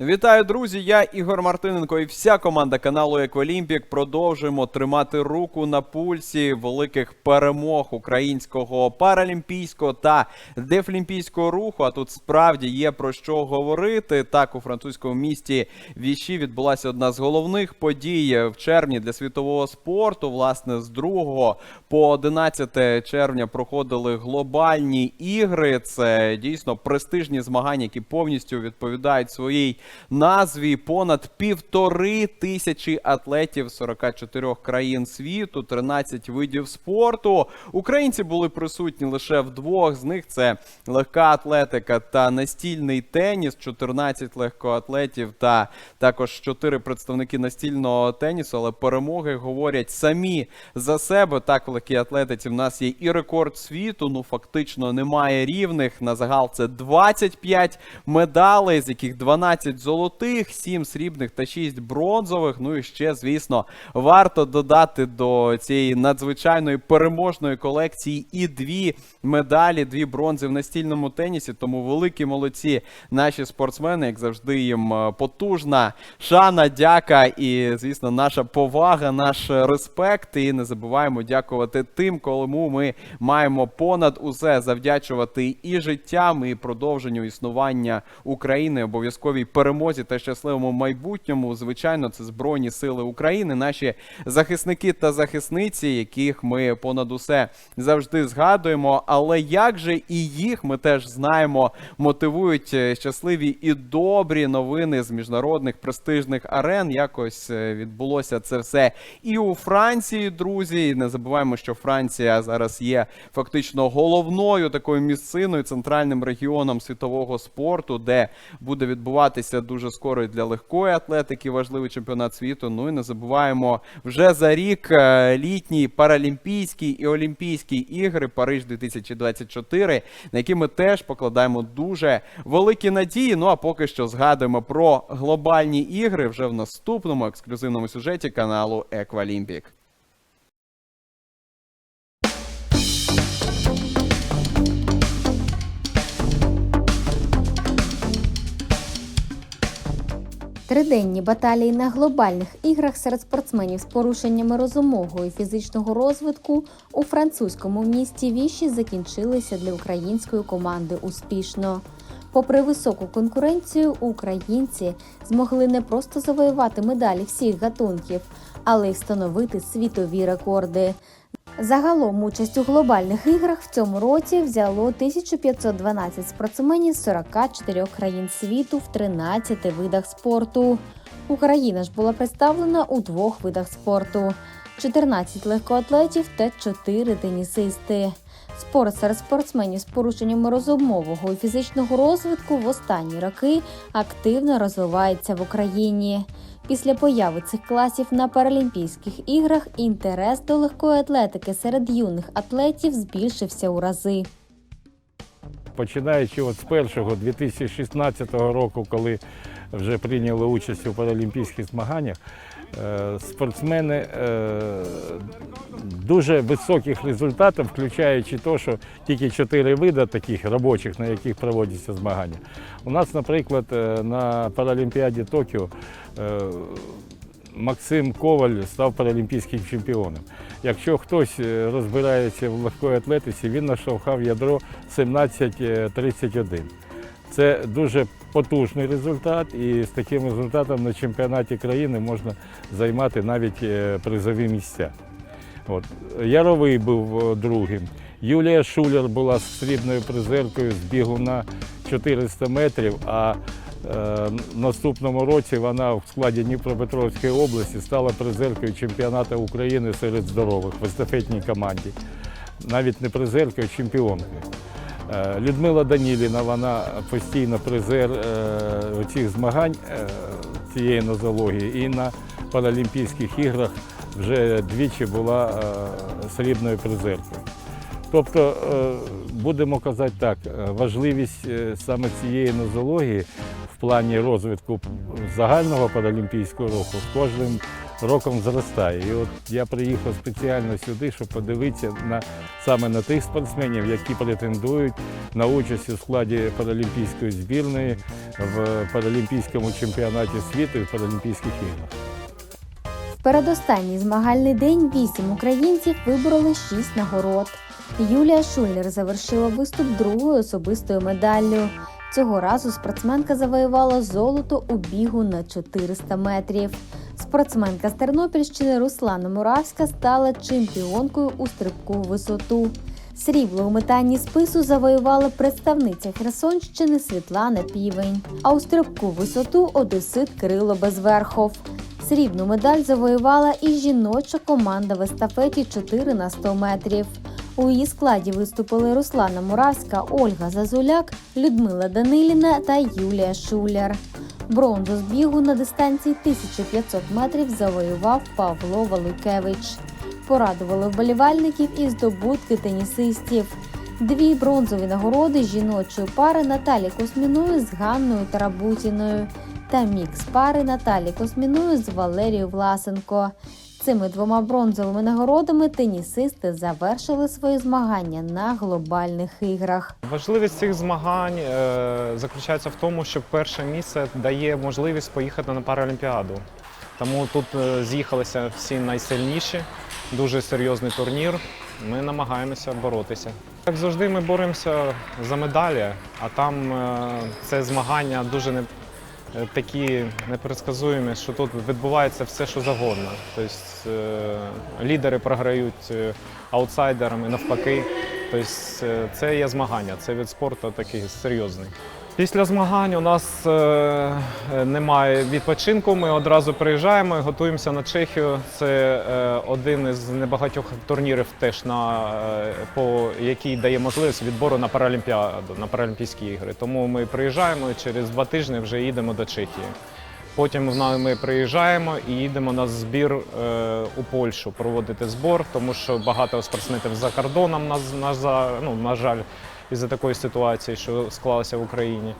Вітаю, друзі! Я Ігор Мартиненко і вся команда каналу Еколімпік продовжуємо тримати руку на пульсі великих перемог українського паралімпійського та дефлімпійського руху. А тут справді є про що говорити. Так, у французькому місті Віші відбулася одна з головних подій в червні для світового спорту. Власне, з 2 по 11 червня проходили глобальні ігри. Це дійсно престижні змагання, які повністю відповідають своїй назві. Понад півтори тисячі атлетів 44 країн світу, 13 видів спорту. Українці були присутні лише в двох з них: це легка атлетика та настільний теніс. 14 легкоатлетів та також 4 представники настільного тенісу. Але перемоги говорять самі за себе. Так, в легкій атлетиці в нас є і рекорд світу. Ну фактично немає рівних. На загал це 25 медалей, з яких 12 золотих, 7 срібних та 6 бронзових. Ну і ще, звісно, варто додати до цієї надзвичайної переможної колекції і дві медалі, дві бронзи в настільному тенісі. Тому великі молодці наші спортсмени, як завжди, їм е, потужна шана, дяка і, звісно, наша повага, наш респект. І не забуваємо дякувати тим, кому ми маємо понад усе завдячувати і життям, і продовженню існування України, обов'язковій перемозі та щасливому майбутньому. Звичайно, це Збройні Сили України, наші захисники та захисниці, яких ми понад усе завжди згадуємо. Але як же і їх ми теж знаємо, мотивують е, щасливі і добрі новини з міжнародних престижних арен. Якось е, відбулося це все і у Франції, друзі. І не забуваємо, що Франція зараз є фактично головною такою місциною, центральним регіоном світового спорту, де буде відбуватися дуже скоро і для легкої атлетики важливий чемпіонат світу. Ну і не забуваємо вже за рік е, літні паралімпійські і олімпійські ігри Париж 2024, на які ми теж покладаємо дуже великі надії. Ну а поки що згадуємо про глобальні ігри вже в наступному ексклюзивному сюжеті каналу Еквалімпік. Триденні баталії на глобальних іграх серед спортсменів з порушеннями розумового і фізичного розвитку у французькому місті Віші закінчилися для української команди успішно. Попри високу конкуренцію, українці змогли не просто завоювати медалі всіх гатунків, але й встановити світові рекорди. Загалом участь у глобальних іграх в цьому році взяло 1512 спортсменів з 44 країн світу в 13 видах спорту. Україна ж була представлена у двох видах спорту: 14 легкоатлетів та 4 тенісисти. Спорт серед спортсменів з порушеннями розумового і фізичного розвитку в останні роки активно розвивається в Україні. Після появи цих класів на Паралімпійських іграх інтерес до легкої атлетики серед юних атлетів збільшився у рази. Починаючи от з першого 2016 року, коли вже прийняли участь у паралімпійських змаганнях, спортсмени е, дуже високих результатів, включаючи те, що тільки чотири види таких робочих, на яких проводяться змагання. У нас, наприклад, е, на Паралімпіаді Токіо е, Максим Коваль став паралімпійським чемпіоном. Якщо хтось е, розбирається в легкої атлетиці, він наштовхав ядро 17.31. Це дуже потужний результат, і з таким результатом на чемпіонаті країни можна займати навіть е, призові місця. От. Яровий був е, другим. Юлія Шулер була срібною призеркою з бігу на 400 метрів, а е, наступному році вона в складі Дніпропетровської області стала призеркою чемпіонату України серед здорових в естафетній команді. Навіть не призеркою, а чемпіонкою. Е, Людмила Даніліна, вона постійно призер е, цих змагань е, цієї нозології і на Паралімпійських іграх вже двічі була срібною призеркою. Тобто, будемо казати так, важливість саме цієї нозології в плані розвитку загального паралімпійського руху кожним роком зростає. І от я приїхав спеціально сюди, щоб подивитися на саме на тих спортсменів, які претендують на участь у складі паралімпійської збірної в паралімпійському чемпіонаті світу і паралімпійських іграх. В передостанній змагальний день вісім українців вибороли шість нагород. Юлія Шулер завершила виступ другою особистою медаллю. Цього разу спортсменка завоювала золото у бігу на 400 метрів. Спортсменка з Тернопільщини Руслана Муравська стала чемпіонкою у стрибку в висоту. Срібло у метанні спису завоювала представниця Херсонщини Світлана Півень, а у стрибку висоту одесит Кирило Безверхов. Срібну медаль завоювала і жіноча команда в естафеті 4 на 100 метрів. У її складі виступили Руслана Муравська, Ольга Зазуляк, Людмила Даниліна та Юлія Шуляр. Бронзу з бігу на дистанції 1500 метрів завоював Павло Валуйкевич. Порадували вболівальників і здобутки тенісистів. Дві бронзові нагороди жіночої пари Наталі Косміною з Ганною Тарабутіною та мікс пари Наталі Косміною з Валерією Власенко. Цими двома бронзовими нагородами тенісисти завершили свої змагання на глобальних іграх. Важливість цих змагань е, заключається в тому, що перше місце дає можливість поїхати на Паралімпіаду. Тому тут е, з'їхалися всі найсильніші, дуже серйозний турнір. Ми намагаємося боротися. Як завжди, ми боремося за медалі, а там е, це змагання дуже не, такі непредсказуємі, що тут відбувається все, що завгодно. Тобто е, лідери програють е, аутсайдерам і навпаки. Тобто е, це є змагання, це від спорту такий серйозний. Після змагань у нас е, е, немає відпочинку. Ми одразу приїжджаємо і готуємося на Чехію. Це е, один із небагатьох турнірів, теж на е, по який дає можливість відбору на Паралімпіаду, на Паралімпійські ігри. Тому ми приїжджаємо і через два тижні вже їдемо до Чехії. Потім ми приїжджаємо і їдемо на збір е, у Польщу проводити збор, тому що багато спортсменів за кордоном на, на, ну, на жаль, із-за такої ситуації, що склалася в Україні.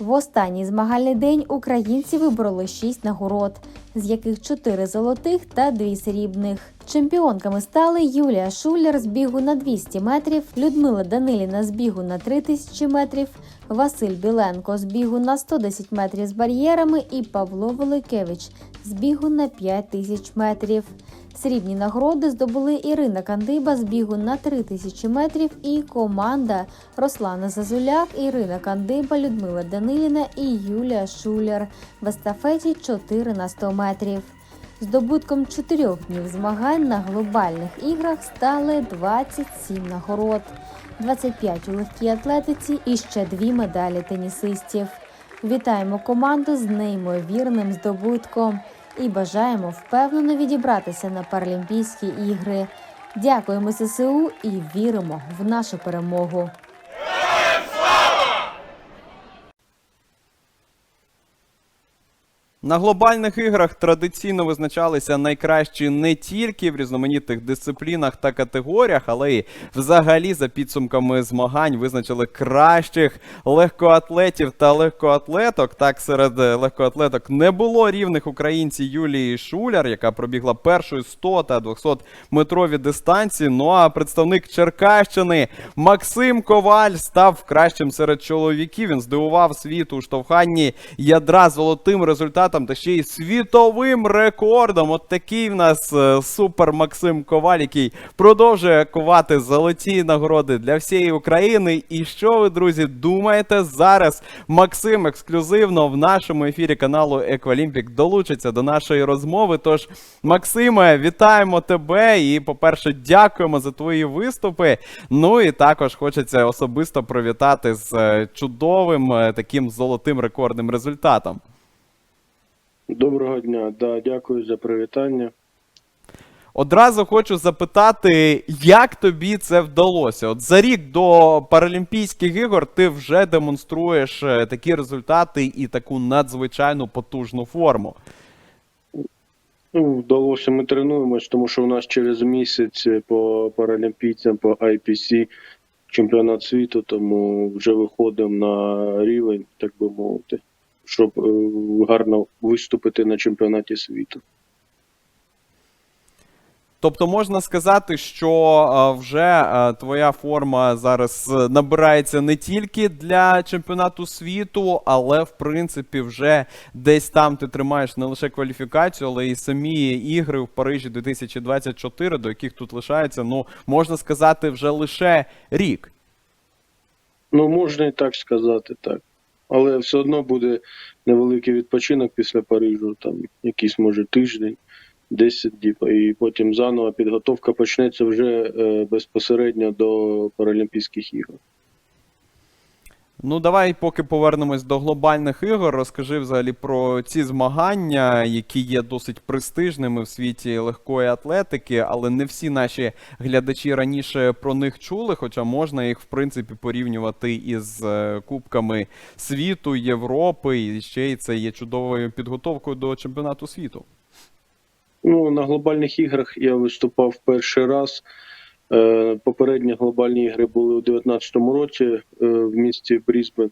В останній змагальний день українці вибороли шість нагород, з яких чотири золотих та дві срібних. Чемпіонками стали Юлія Шулер з бігу на 200 метрів, Людмила Даниліна з бігу на 3000 метрів, Василь Біленко з бігу на 110 метрів з бар'єрами і Павло Великевич з бігу на 5000 метрів. Срібні нагороди здобули Ірина Кандиба з бігу на 3000 метрів і команда Руслана Зазуляк, Ірина Кандиба, Людмила Даниліна і Юлія Шуляр в естафеті 4 на 100 метрів. Здобутком чотирьох днів змагань на глобальних іграх стали 27 нагород, 25 у легкій атлетиці і ще дві медалі тенісистів. Вітаємо команду з неймовірним здобутком і бажаємо впевнено відібратися на Паралімпійські ігри. Дякуємо ССУ і віримо в нашу перемогу. На глобальних іграх традиційно визначалися найкращі не тільки в різноманітних дисциплінах та категоріях, але й взагалі за підсумками змагань визначили кращих легкоатлетів та легкоатлеток. Так, серед е, легкоатлеток не було рівних українці Юлії Шуляр, яка пробігла першою 100 та 200 метрові дистанції. Ну а представник Черкащини Максим Коваль став кращим серед чоловіків. Він здивував світ у штовханні ядра золотим результатом та ще й світовим рекордом. От такий в нас е, супер Максим Коваль, який продовжує ковати золоті нагороди для всієї України. І що ви, друзі, думаєте зараз? Максим ексклюзивно в нашому ефірі каналу Еквалімпік долучиться до нашої розмови. Тож, Максиме, вітаємо тебе і, по-перше, дякуємо за твої виступи. Ну і також хочеться особисто привітати з е, чудовим е, таким золотим рекордним результатом. Доброго дня, да, дякую за привітання. Одразу хочу запитати, як тобі це вдалося? От за рік до Паралімпійських ігор ти вже демонструєш е, такі результати і таку надзвичайно потужну форму. Ну, вдалося, ми тренуємось, тому що у нас через місяць по паралімпійцям, по IPC чемпіонат світу, тому вже виходимо на рівень, так би мовити, щоб е, гарно виступити на чемпіонаті світу. Тобто можна сказати, що е, вже е, твоя форма зараз набирається не тільки для чемпіонату світу, але в принципі вже десь там ти тримаєш не лише кваліфікацію, але і самі ігри в Парижі 2024, до яких тут лишається, ну можна сказати, вже лише рік. Ну, можна і так сказати, так. Але все одно буде невеликий відпочинок після Парижу, там якийсь може тиждень, 10 діб, і потім заново підготовка почнеться вже е, безпосередньо до Паралімпійських ігор. Ну, давай поки повернемось до глобальних ігор. Розкажи взагалі про ці змагання, які є досить престижними в світі легкої атлетики, але не всі наші глядачі раніше про них чули, хоча можна їх в принципі порівнювати із е, Кубками світу, Європи, і ще й це є чудовою підготовкою до чемпіонату світу. Ну, на глобальних іграх я виступав перший раз. Е, Попередні глобальні ігри були у 2019 році е, в місті Брізбен.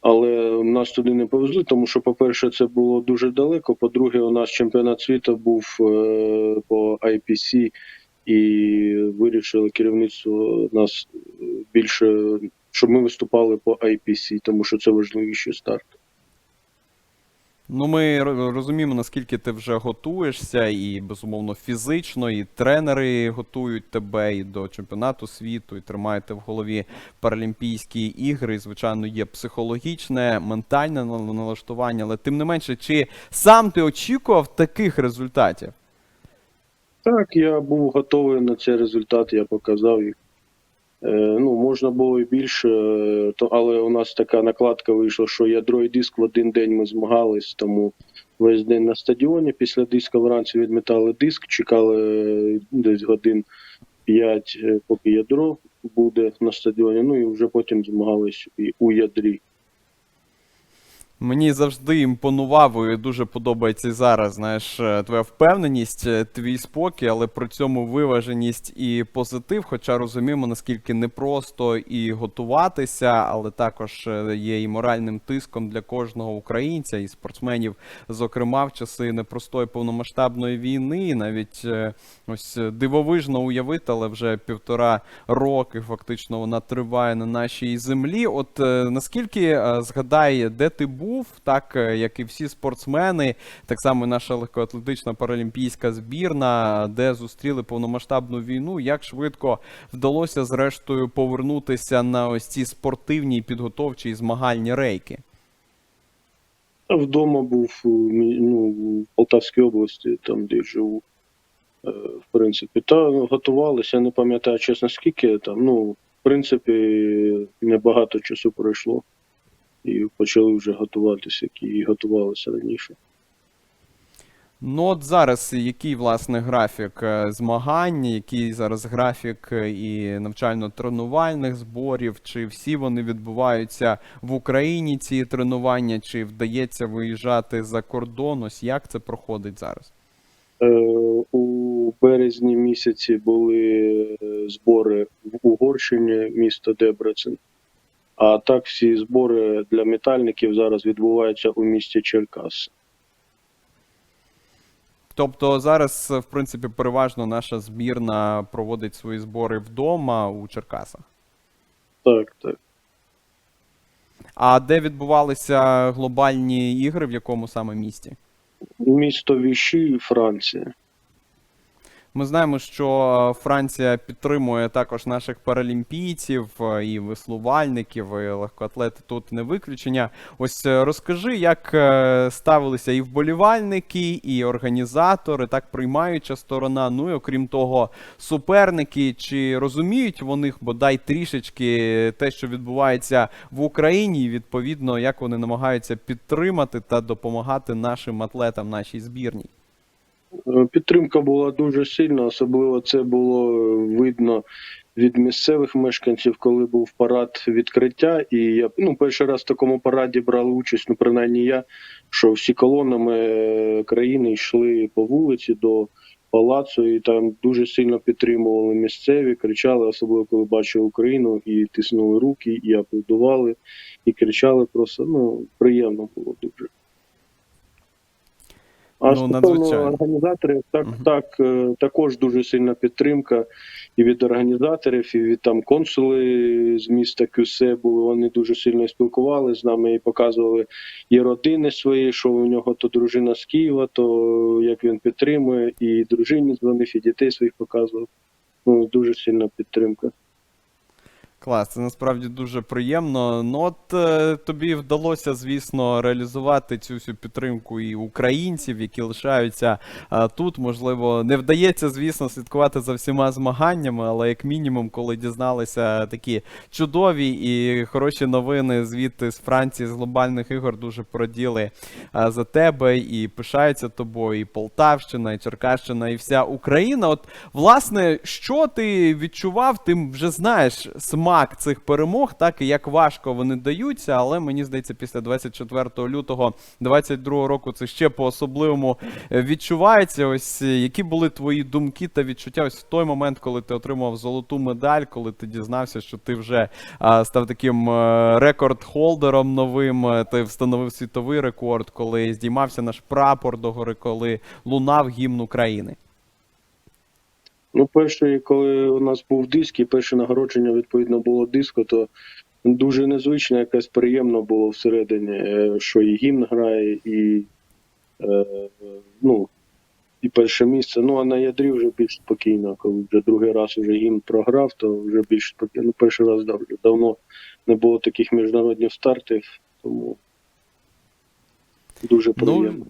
Але нас туди не повезли, тому що, по-перше, це було дуже далеко. По-друге, у нас чемпіонат світу був е, по IPC, і вирішили керівництво нас більше, щоб ми виступали по IPC, тому що це важливіший старт. Ну, ми розуміємо, наскільки ти вже готуєшся, і безумовно фізично, і тренери готують тебе і до чемпіонату світу, і тримаєте в голові Паралімпійські ігри. І, звичайно, є психологічне, ментальне налаштування, але тим не менше, чи сам ти очікував таких результатів? Так, я був готовий на цей результат, я показав їх. Е, ну, можна було і більше, то, але у нас така накладка вийшла, що ядро і диск в один день ми змагались, тому весь день на стадіоні. Після диска вранці відмітали диск, чекали е, десь годин 5, е, поки ядро буде на стадіоні. Ну і вже потім змагались і у ядрі. Мені завжди імпонував і дуже подобається і зараз. Знаєш, е, твоя впевненість, е, твій спокій, але при цьому виваженість і позитив. Хоча розуміємо, наскільки непросто і готуватися, але також е, є і моральним тиском для кожного українця і спортсменів, зокрема в часи непростої повномасштабної війни. Навіть ось дивовижно уявити, але вже півтора роки фактично вона триває на нашій землі. От наскільки згадай, де ти був, так е, як і всі спортсмени, так само наша легкоатлетична паралімпійська збірна, де зустріли повномасштабну війну, як швидко вдалося зрештою повернутися на ось ці спортивні підготовчі і змагальні рейки. Вдома був ну, в Полтавській області, там де я живу. Е, В принципі, та ну, готувалися, не пам'ятаю чесно скільки там. Ну, в принципі, небагато часу пройшло. І почали вже готуватися, як і готувалися раніше. Ну от зараз який власне графік е, змагань, який зараз графік е, і навчально-тренувальних зборів, чи всі вони відбуваються в Україні, ці тренування, чи вдається виїжджати за кордон? Ось як це проходить зараз? Е, У березні місяці були збори в Угорщині, місто Дебрецен. А так всі збори для метальників зараз відбуваються у місті Черкас. Тобто зараз, в принципі, переважно наша збірна проводить свої збори вдома у Черкасах. Так, так. А де відбувалися глобальні ігри, в якому саме місті? Місто Віші, Франція. Ми знаємо, що Франція підтримує також наших паралімпійців е, і веслувальників, і легкоатлети тут не виключення. Ось е, розкажи, як е, ставилися і вболівальники, і організатори, так приймаюча сторона. Ну і окрім того, суперники. Чи розуміють вони бодай трішечки те, що відбувається в Україні, і відповідно, як вони намагаються підтримати та допомагати нашим атлетам, нашій збірній? Е, Підтримка була дуже сильна, особливо це було е, видно від місцевих мешканців, коли був парад відкриття. І я ну, перший раз в такому параді брали участь, ну принаймні я, що всі колонами е, країни йшли по вулиці до палацу, і там дуже сильно підтримували місцеві, кричали, особливо коли бачили Україну, і тиснули руки, і аплодували, і кричали просто. Ну, приємно було дуже. А Ну, стосовно організаторів, так, Мгм. так, е, також дуже сильна підтримка і від організаторів, і від там консули з міста Кюсе були. Вони дуже сильно спілкувалися з нами і показували і родини свої, що у нього то дружина з Києва, то як він підтримує, і дружині дзвонив, і дітей своїх показував. Ну, дуже сильна підтримка. Клас, це насправді дуже приємно. Ну от е, тобі вдалося, звісно, реалізувати цю всю підтримку і українців, які лишаються е, тут. Можливо, не вдається, звісно, слідкувати за всіма змаганнями, але як мінімум, коли дізналися такі чудові і хороші новини звідти з Франції, з глобальних ігор, дуже пораділи е, за тебе і пишаються тобою, і Полтавщина, і Черкащина, і вся Україна. От, власне, що ти відчував? Ти вже знаєш смак цих перемог, так і як важко вони даються, але мені здається, після 24 лютого 22 року це ще по-особливому е, відчувається. Ось е, які були твої думки та відчуття ось в той момент, коли ти отримав золоту медаль, коли ти дізнався, що ти вже а, став таким е, рекорд-холдером новим, ти встановив світовий рекорд, коли здіймався наш прапор догори, коли лунав гімн України. Ну, перше, коли у нас був диск, і перше нагородження, відповідно, було диско, то дуже незвично, якось приємно було всередині, е, що і гімн грає, і, е, ну, і перше місце. Ну, а на ядрі вже більш спокійно, коли вже другий раз вже гімн програв, то вже більш спокійно. Ну, перший раз дав- давно не було таких міжнародних стартів, тому дуже приємно. Ну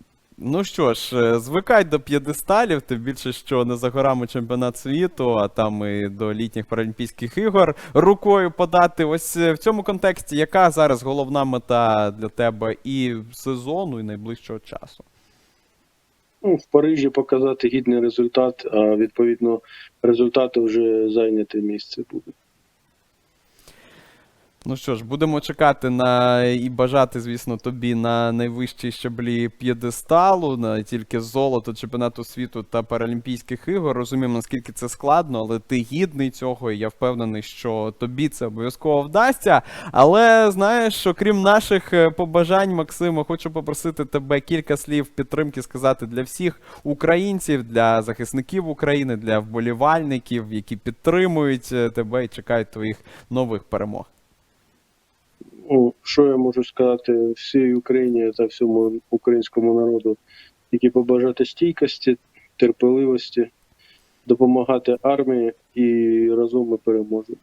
що ж, е, звикай до п'єдесталів, тим більше, що не за горами чемпіонат світу, а там і до літніх паралімпійських ігор рукою подати. Ось е, в цьому контексті, яка зараз головна мета для тебе і сезону, і найближчого часу? Ну, в Парижі показати гідний результат, а відповідно результати вже зайняте місце буде. Ну що ж, будемо чекати на і бажати, звісно, тобі на найвищій щаблі п'єдесталу, на тільки золото чемпіонату світу та Паралімпійських ігор. Розуміємо, наскільки це складно, але ти гідний цього, і я впевнений, що тобі це обов'язково вдасться. Але знаєш, що крім наших е, побажань, Максима, хочу попросити тебе кілька слів підтримки сказати для всіх українців, для захисників України, для вболівальників, які підтримують е, тебе і чекають твоїх нових перемог. Ну, що я можу сказати всій Україні та всьому українському народу, тільки побажати стійкості, терпеливості, допомагати армії і разом ми переможемо.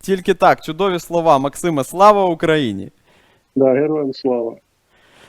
Тільки так, чудові слова. Максиме, слава Україні! Да, героям слава!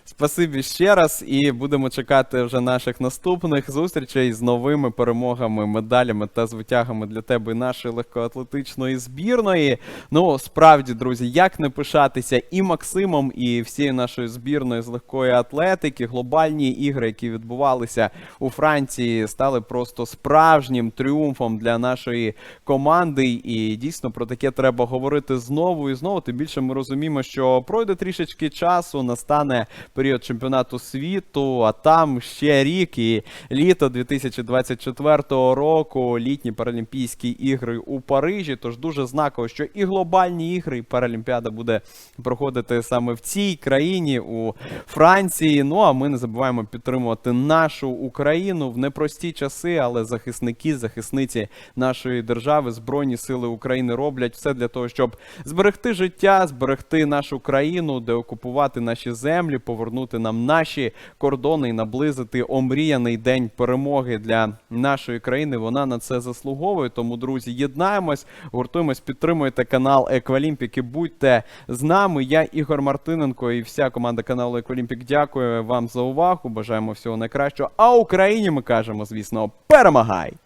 Спасибі ще раз, і будемо чекати вже наших наступних зустрічей з новими перемогами, медалями та звитягами для тебе і нашої легкоатлетичної збірної. Ну, справді, друзі, як не пишатися і Максимом, і всією нашою збірною з легкої атлетики. Глобальні ігри, які відбувалися у Франції, стали просто справжнім тріумфом для нашої команди. І дійсно про таке треба говорити знову і знову. Тим більше ми розуміємо, що пройде трішечки часу, настане період чемпіонату світу, а там ще рік і літо 2024 року, літні Паралімпійські ігри у Парижі. Тож дуже знаково, що і глобальні ігри, і Паралімпіада буде проходити саме в цій країні у Франції. Ну а ми не забуваємо підтримувати нашу Україну в непрості часи, але захисники, захисниці нашої держави, збройні сили України роблять все для того, щоб зберегти життя, зберегти нашу країну, деокупувати наші землі, повернути нам наші кордони і наблизити омріяний день перемоги для нашої країни. Вона на це заслуговує. Тому, друзі, єднаємось, гуртуємось, підтримуйте канал Еквалімпік і будьте з нами. Я Ігор Мартиненко і вся команда каналу Еквалімпік. Дякую вам за увагу. Бажаємо всього найкращого. А Україні ми кажемо, звісно, перемагай!